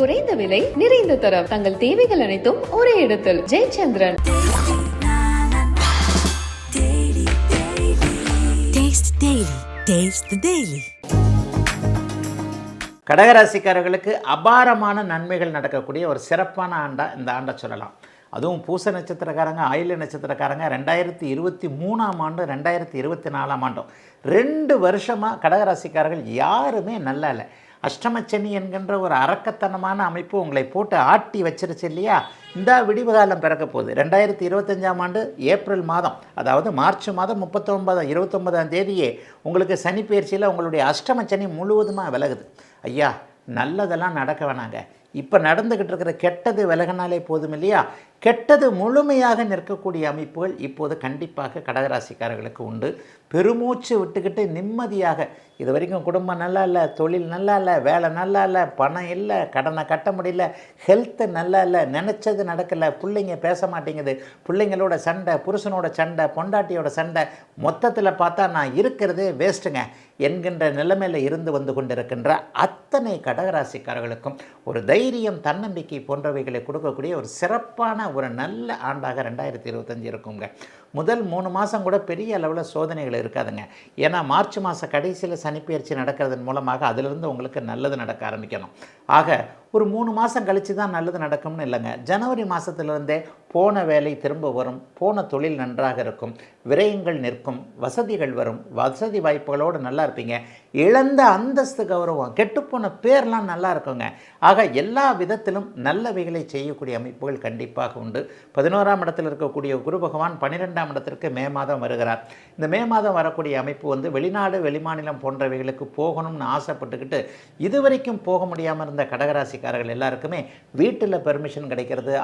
குறைந்த விலை நிறைந்த தரம். தங்கள் தேவைகள் அனைத்தும் ஒரே இடத்தில். Jayachandran. Taste Daily. Taste the Daily. கடகராசிக்காரர்களுக்கு அபாரமான நன்மைகள் நடக்கக்கூடிய ஒரு சிறப்பான ஆண்டா இந்த ஆண்டை சொல்லலாம். அதுவும் பூச நட்சத்திரக்காரங்க ஆயில நட்சத்திரக்காரங்க ரெண்டாயிரத்தி இருபத்தி மூணாம் ஆண்டு ரெண்டாயிரத்தி இருபத்தி நாலாம் ஆண்டும் ரெண்டு வருஷமாக கடகராசிக்காரர்கள் யாருமே நல்லா இல்லை. அஷ்டமச்சனி என்கின்ற ஒரு அரக்கத்தனமான அமைப்பு உங்களை போட்டு ஆட்டி வச்சிருச்சு இல்லையா? இந்த விடிவு காலம் பிறக்க போகுது. ரெண்டாயிரத்தி இருபத்தஞ்சாம் ஆண்டு ஏப்ரல் மாதம் அதாவது மார்ச் மாதம் முப்பத்தொன்பதாம் இருபத்தொன்பதாம் தேதியே உங்களுக்கு சனி பயிற்சியில் உங்களுடைய அஷ்டமச்சனி முழுவதுமாக விலகுது. ஐயா நல்லதெல்லாம் நடக்க வேணாங்க. இப்போ நடந்துக்கிட்டு இருக்கிற கெட்டது விலகினாலே போதும் இல்லையா? கெட்டது முழுமையாக நிற்கக்கூடிய அமைப்புகள் இப்போது கண்டிப்பாக கடகராசிக்காரர்களுக்கு உண்டு. பெருமூச்சு விட்டுக்கிட்டு நிம்மதியாக இது வரைக்கும் குடும்பம் நல்லா இல்லை தொழில் நல்லா இல்லை வேலை நல்லா இல்லை பணம் இல்லை கடனை கட்ட முடியல ஹெல்த்து நல்லா இல்லை நினச்சது நடக்கலை பிள்ளைங்க பேச மாட்டேங்குது பிள்ளைங்களோட சண்டை புருஷனோட சண்டை பொண்டாட்டியோட சண்டை மொத்தத்தில் பார்த்தா நான் இருக்கிறதே வேஸ்ட்டுங்க என்கின்ற நிலைமையில் இருந்து வந்து கொண்டிருக்கின்ற அத்தனை கடகராசிக்காரர்களுக்கும் ஒரு தைரியம் தன்னம்பிக்கை போன்றவைகளை கொடுக்கக்கூடிய ஒரு சிறப்பான ஒரு நல்ல ஆண்டாக ரெண்டாயிரத்தி இருபத்தஞ்சி இருக்குங்க. முதல் மூணு மாதம் கூட பெரிய அளவில் சோதனைகள் இருக்காதுங்க. ஏன்னா மார்ச் மாத கடைசியில் சனிப்பெயர்ச்சி நடக்கிறதன் மூலமாக அதிலிருந்து உங்களுக்கு நல்லது நடக்க ஆரம்பிக்கணும். ஆக ஒரு மூணு மாதம் கழித்து தான் நல்லது நடக்கும்னு இல்லைங்க. ஜனவரி மாதத்துலேருந்தே போன வேலை திரும்ப வரும். போன தொழில் நன்றாக இருக்கும். விரயங்கள் நிற்கும். வசதிகள் வரும். வசதி வாய்ப்புகளோடு நல்லா இருப்பீங்க. இழந்த அந்தஸ்து கௌரவம் கெட்டுப்போன பேர்லாம் நல்லா இருக்குங்க. ஆக எல்லா விதத்திலும் நல்லவைகளை செய்யக்கூடிய அமைப்புகள் கண்டிப்பாக உண்டு. பதினோராம் இடத்தில் இருக்கக்கூடிய குரு பகவான் பன்னிரெண்டாம் இடத்திற்கு மே மாதம் வருகிறார். இந்த மே மாதம் வரக்கூடிய அமைப்பு வந்து வெளிநாடு வெளிமாநிலம் போன்றவைகளுக்கு போகணும்னு ஆசைப்பட்டுக்கிட்டு இதுவரைக்கும் போக முடியாமல் இருந்த கடகராசிக்காரர்கள் எல்லாருக்குமே வீட்டில் பெர்மிஷன் கிடைக்கிறது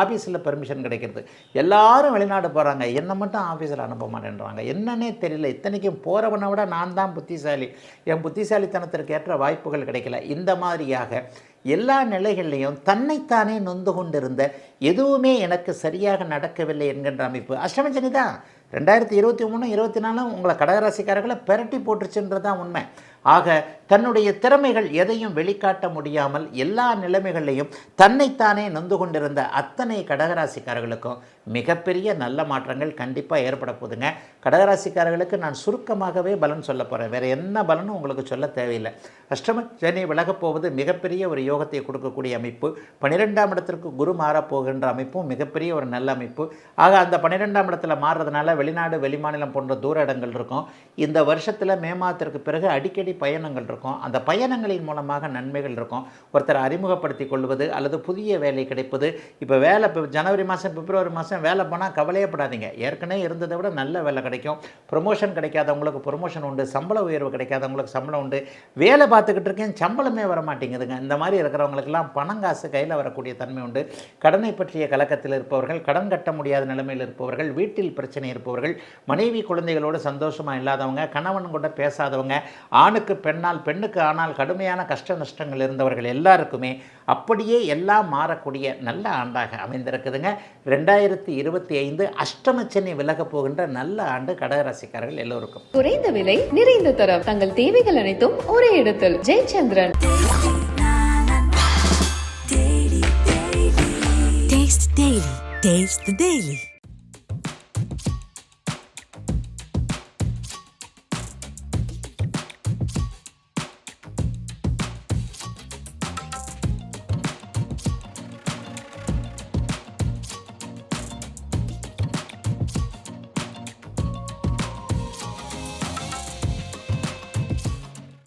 ஆஃபீஸில் பெர்மிஷன் கிடைக்கிறது. எல்லாரும் வெளிநாடு போகிறாங்க என்னை மட்டும் ஆஃபீஸில் அனுப்ப மாட்டேன்றாங்க. என்னன்னே தெரியல. இத்தனைக்கும் போகிறவனை விட நான் தான் புத்திசாலி. என் புத்திசாலித்தனத்திற்கு ஏற்ற வாய்ப்புகள் கிடைக்கல. இந்த மாதிரியாக எல்லா நிலைகள்லையும் தன்னைத்தானே நொந்து கொண்டிருந்த எதுவுமே எனக்கு சரியாக நடக்கவில்லை என்கின்ற அமைப்பு. அஷ்டமஞ்சனி தான். ரெண்டாயிரத்தி இருபத்தி மூணு இருபத்தி நாலும் உங்களை கடகராசிக்காரர்களை பெரட்டி போட்டுருச்சுன்றது தான் உண்மை. ஆக தன்னுடைய திறமைகள் எதையும் வெளிக்காட்ட முடியாமல் எல்லா நிலைமைகளையும் தன்னைத்தானே நொந்து கொண்டிருந்த அத்தனை கடகராசிக்காரர்களுக்கும் மிகப்பெரிய நல்ல மாற்றங்கள் கண்டிப்பாக ஏற்பட போகுதுங்க. கடகராசிக்காரர்களுக்கு நான் சுருக்கமாகவே பலன் சொல்ல போகிறேன் வேறு என்ன பலனும் உங்களுக்கு சொல்ல தேவையில்லை. அஷ்டம சனி விலகப் போவது மிகப்பெரிய ஒரு யோகத்தை கொடுக்கக்கூடிய அமைப்பு. பன்னிரெண்டாம் இடத்திற்கு குரு மாறப்போகின்ற அமைப்பும் மிகப்பெரிய ஒரு நல்ல அமைப்பு. ஆக அந்த பன்னிரெண்டாம் இடத்துல மாறுறதுனால வெளிநாடு வெளிமாநிலம் போன்ற தூர இடங்கள் இருக்கும். இந்த வருஷத்தில் மே மாதத்திற்கு பிறகு அடிக்கடி பயணங்கள் இருக்கும். அந்த பயணங்களின் மூலமாக நன்மைகள் இருக்கும். ஒருத்தரை அறிமுகப்படுத்தி கொள்வது அல்லது புதிய வேலை கிடைப்பது. இப்போ வேலை இப்போ ஜனவரி மாதம் பிப்ரவரி மாதம் வேலை போனால் கவலையப்படாதீங்க. ஏற்கனவே இருந்ததை விட நல்ல வேலை கிடைக்கும். ப்ரொமோஷன் கிடைக்காதவங்களுக்கு ப்ரொமோஷன் உண்டு. சம்பள உயர்வு கிடைக்காதவங்களுக்கு சம்பளம் உண்டு. வேலை பார்த்துக்கிட்டு இருக்கேன் சம்பளமே வர மாட்டேங்குதுங்க இந்த மாதிரி இருக்கிறவங்களுக்கெல்லாம் பணம் காசு கையில் வரக்கூடிய தன்மை உண்டு. கடனை பற்றிய கலக்கத்தில் இருப்பவர்கள் கடன் கட்ட முடியாத நிலைமையில் இருப்பவர்கள் வீட்டில் பிரச்சனை இருப்பவர்கள் மனைவி குழந்தைகளோடு சந்தோஷமாக இல்லாதவங்க கணவன் கூட பேசாதவங்க ஆணுக்கு பெண்ணால் பெண்ணுக்கு ஆனால் கடுமையான கஷ்ட நஷ்டங்கள் இருந்தவர்கள் எல்லாருக்குமே அப்படியே எல்லாம் மாறக்கூடிய நல்ல ஆண்டாக அமைந்திருக்குதுங்க ரெண்டாயிரத்தி இருபத்தி ஐந்து அஷ்டமச்சனி விலகப் போகின்ற நல்ல ஆண்டு கடகராசிக்காரர்கள் எல்லோருக்கும் குறைந்த விலை நிறைந்த தரம் தங்கள் தேவைகள் அனைத்தும் ஒரே இடத்தில் ஜெயச்சந்திரன். Taste the Daily.